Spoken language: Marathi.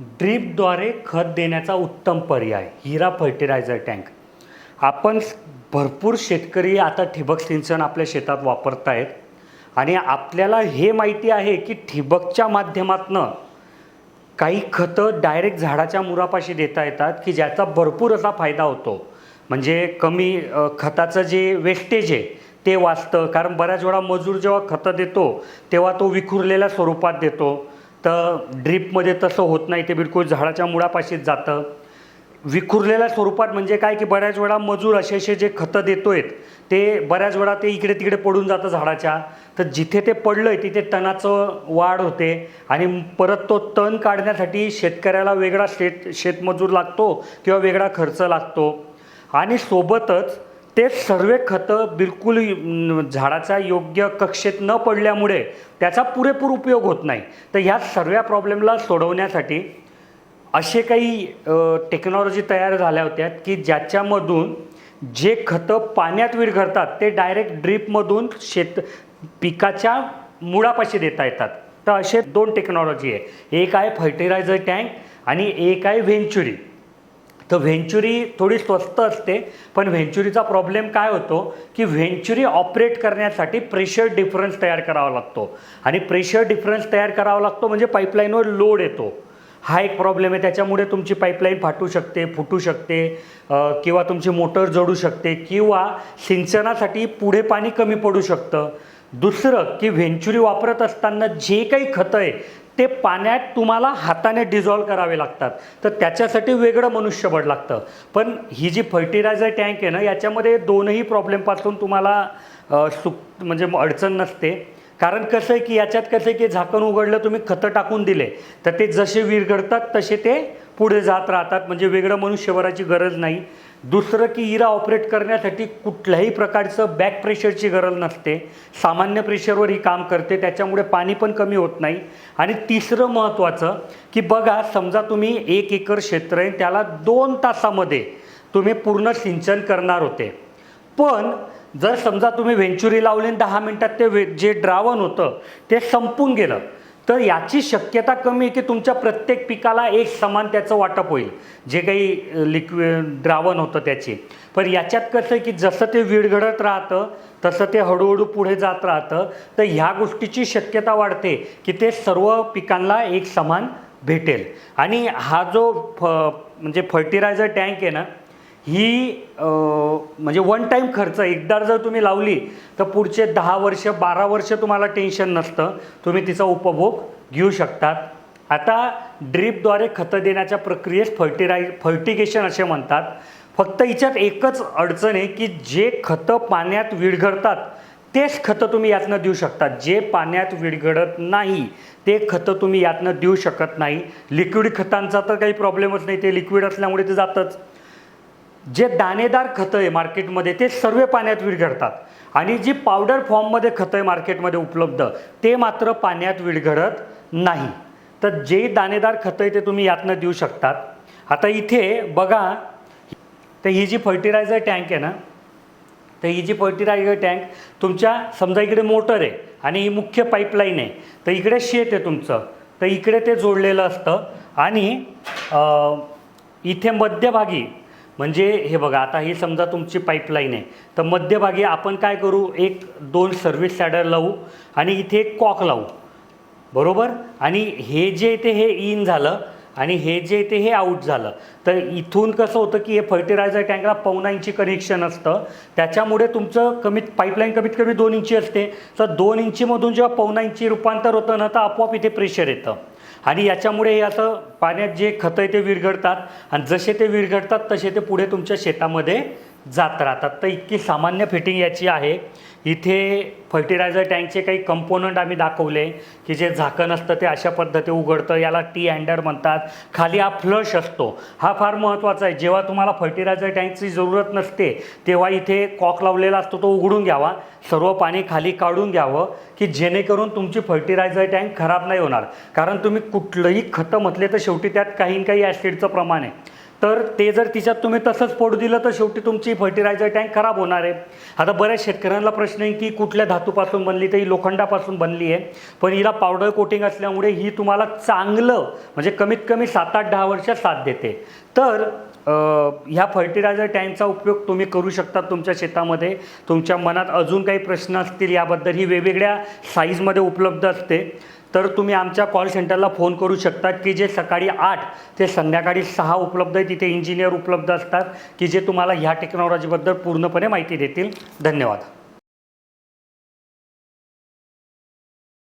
ड्रीपद्वारे खत देण्याचा उत्तम पर्याय हिरा फर्टिलायझर टँक. आपण भरपूर शेतकरी आता ठिबक सिंचन आपल्या शेतात वापरत आहेत आणि आपल्याला हे माहिती आहे की ठिबकच्या माध्यमातनं काही खतं डायरेक्ट झाडाच्या मुरापाशी देता येतात की ज्याचा भरपूर असा फायदा होतो. म्हणजे कमी खताचं जे वेस्टेज आहे ते वाचतं. कारण बऱ्याच वेळा मजूर जेव्हा खतं देतो तेव्हा तो विखुरलेल्या स्वरूपात देतो. तर ड्रीपमध्ये तसं होत नाही ते बिलकुल झाडाच्या मुळापाशीच जातं. विखुरलेल्या स्वरूपात म्हणजे काय की बऱ्याच वेळा मजूर असे असे जे खतं देतो आहेत ते बऱ्याच वेळा ते इकडे तिकडे पडून जातं झाडाच्या. तर जिथे ते पडलं आहे तिथे तणाचं वाढ होते आणि परत तो तण काढण्यासाठी शेतकऱ्याला वेगळा शेत शेतमजूर लागतो किंवा वेगळा खर्च लागतो. आणि सोबतच ते सर्व खतं बिलकुल झाडाचा योग्य कक्षेत न पडल्यामुळे त्याचा पुरेपूर उपयोग होत नाही. तर ह्या सर्व प्रॉब्लेमला सोडवण्यासाठी असे काही टेक्नॉलॉजी तयार झाल्या होत्या की ज्याच्यामधून जे खतं पाण्यात विरघळतात ते डायरेक्ट ड्रीपमधून शेत पिकाच्या मुळापाशी देता येतात. तर असे दोन टेक्नॉलॉजी आहे. एक आहे फर्टिलायझर टँक आणि एक आहे व्हेंचुरी. तर व्हेंचुरी थोडी स्वस्त असते पण व्हेंचुरीचा प्रॉब्लेम काय होतो की व्हेंचुरी ऑपरेट करण्यासाठी प्रेशर डिफरन्स तयार करावा लागतो. आणि प्रेशर डिफरन्स तयार करावा लागतो म्हणजे पाईपलाईनवर लोड येतो. हा एक प्रॉब्लेम आहे त्याच्यामुळे तुमची पाईपलाईन फाटू शकते फुटू शकते किंवा तुमची मोटर जडू शकते किंवा सिंचनासाठी पुढे पाणी कमी पडू शकतं. दुसरं की व्हेंचुरी वापरत असताना जे काही खतं आहे ते पाण्यात तुम्हाला हाताने डिझॉल्व करावे लागतात. तर त्याच्यासाठी वेगळं मनुष्यबळ लागतं. पण ही जी फर्टिलायझर टँक आहे ना याच्यामध्ये दोनही प्रॉब्लेमपासून तुम्हाला सुक म्हणजे अडचण नसते. कारण कसं आहे की याच्यात कसं आहे की झाकण उघडलं तुम्ही खतं टाकून दिले तर ते जसे विरघडतात तसे ते पुढे जात राहतात. म्हणजे वेगळं मनुष्यभराची गरज नाही. दुसरं की इरा ऑपरेट करण्यासाठी कुठल्याही प्रकारचं बॅक प्रेशरची गरज नसते. सामान्य प्रेशरवर ही काम करते त्याच्यामुळे पाणी पण कमी होत नाही. आणि तिसरं महत्त्वाचं की बघा समजा तुम्ही एक एकर क्षेत्र आहे त्याला दोन तासामध्ये तुम्ही पूर्ण सिंचन करणार होते. पण जर समजा तुम्ही व्हेंचुरी लावली आणि दहा मिनटात ते वे जे द्रावण होतं ते संपून गेलं तर याची शक्यता कमी आहे की तुमच्या प्रत्येक पिकाला एक समान त्याचं वाटप होईल जे काही लिक्विड द्रावण होतं त्याची. पण याच्यात कसं आहे की जसं ते विरघडत राहतं तसं ते हळूहळू पुढे जात राहतं तर ह्या गोष्टीची शक्यता वाढते की ते सर्व पिकांना एक समान भेटेल. आणि हा जो फ म्हणजे फर्टिलायझर टँक आहे ना ही म्हणजे वन टाईम खर्च एकदा जर तुम्ही लावली तर पुढचे दहा वर्ष बारा वर्ष तुम्हाला टेन्शन नसतं. तुम्ही तिचा उपभोग घेऊ शकतात. आता ड्रीपद्वारे खतं देण्याच्या प्रक्रियेस फर्टिराय फर्टिगेशन असे म्हणतात. फक्त हिच्यात एकच अडचण आहे की जे खतं पाण्यात विरघळतात तेच खतं तुम्ही यातनं देऊ शकता जे पाण्यात विरघळत नाही ते खतं तुम्ही यातनं देऊ शकत नाही. लिक्विड खतांचा तर काही प्रॉब्लेमच नाही ते लिक्विड असल्यामुळे ते जातंच. जे दाणेदार खतं आहे मार्केटमध्ये ते सर्व पाण्यात विरघडतात आणि जी पावडर फॉर्ममध्ये खतं आहे मार्केटमध्ये उपलब्ध ते मात्र पाण्यात विरघडत नाही. तर जे दाणेदार खतं आहे ते तुम्ही यातनं देऊ शकतात. आता इथे बघा तर ही जी फर्टिलायझर टँक आहे ना तर ही जी फर्टिलायझर टँक तुमच्या समजा इकडे मोटर आहे आणि ही मुख्य पाईपलाईन आहे तर इकडे शेत आहे तुमचं. तर इकडे ते जोडलेलं असतं आणि इथे मध्यभागी म्हणजे हे बघा आता ही समजा तुमची पाईपलाईन आहे. तर मध्यभागी आपण काय करू? एक दोन सर्व्हिस सॅडर लावू आणि इथे एक कॉक लावू. बरोबर? आणि हे जे इथे हे इन झालं आणि हे जे येते हे आऊट झालं. तर इथून कसं होतं की हे फर्टिलायझर टँकला पावणा इंची कनेक्शन असतं. त्याच्यामुळे तुमचं कमीत पाईपलाईन कमीत कमी दोन इंची असते. तर दोन इंचीमधून जेव्हा पावणा इंची रूपांतर होतं ना तर आपोआप इथे प्रेशर येतं. आणि याच्यामुळे हे असं पाण्यात जे खतं आहे ते विरघळतात. आणि जसे ते विरघळतात तसे ते पुढे तुमच्या शेतामध्ये जात राहतात. तर इतकी सामान्य फिटिंग याची आहे. इथे फर्टिलायझर टँकचे काही कंपोनंट आम्ही दाखवले की जे झाकण असतं ते अशा पद्धती उघडतं याला टी हँडर म्हणतात. खाली हा फ्लश असतो. हा फार महत्त्वाचा आहे. जेव्हा तुम्हाला फर्टिलायझर टँकची जरूरत नसते तेव्हा इथे कॉक लावलेला असतो तो उघडून घ्यावा. सर्व पाणी खाली काढून घ्यावं की जेणेकरून तुमची फर्टिलायझर टँक खराब नाही होणार. कारण तुम्ही कुठलंही खतं म्हटले तर शेवटी त्यात काही ना काही ॲसिडचं प्रमाण आहे. तर ते जर तिच्यात तुम्ही तसंच पोडू दिलं तर शेवटी तुमची फर्टिलायझर टँक खराब होणार आहे. आता बऱ्याच शेतकऱ्यांना प्रश्न आहे की कुठल्या धातूपासून बनली तर ही लोखंडापासून बनली आहे. पण हिला पावडर कोटिंग असल्यामुळे ही तुम्हाला चांगलं म्हणजे कमीत कमी सात आठ दहा वर्ष साथ देते. तर ह्या फर्टिलायझर टँकचा उपयोग तुम्ही करू शकता तुमच्या शेतामध्ये. तुमच्या मनात अजून काही प्रश्न असतील याबद्दल ही वेगवेगळ्या साईजमध्ये उपलब्ध असते. तर तुम्ही आमच्या कॉल सेंटरला फोन करू शकता की जे सकाळी आठ ते संध्याकाळी सहा उपलब्ध आहे तिथे इंजिनियर उपलब्ध असतात की जे तुम्हाला ह्या टेक्नॉलॉजीबद्दल पूर्णपणे माहिती देतील. धन्यवाद.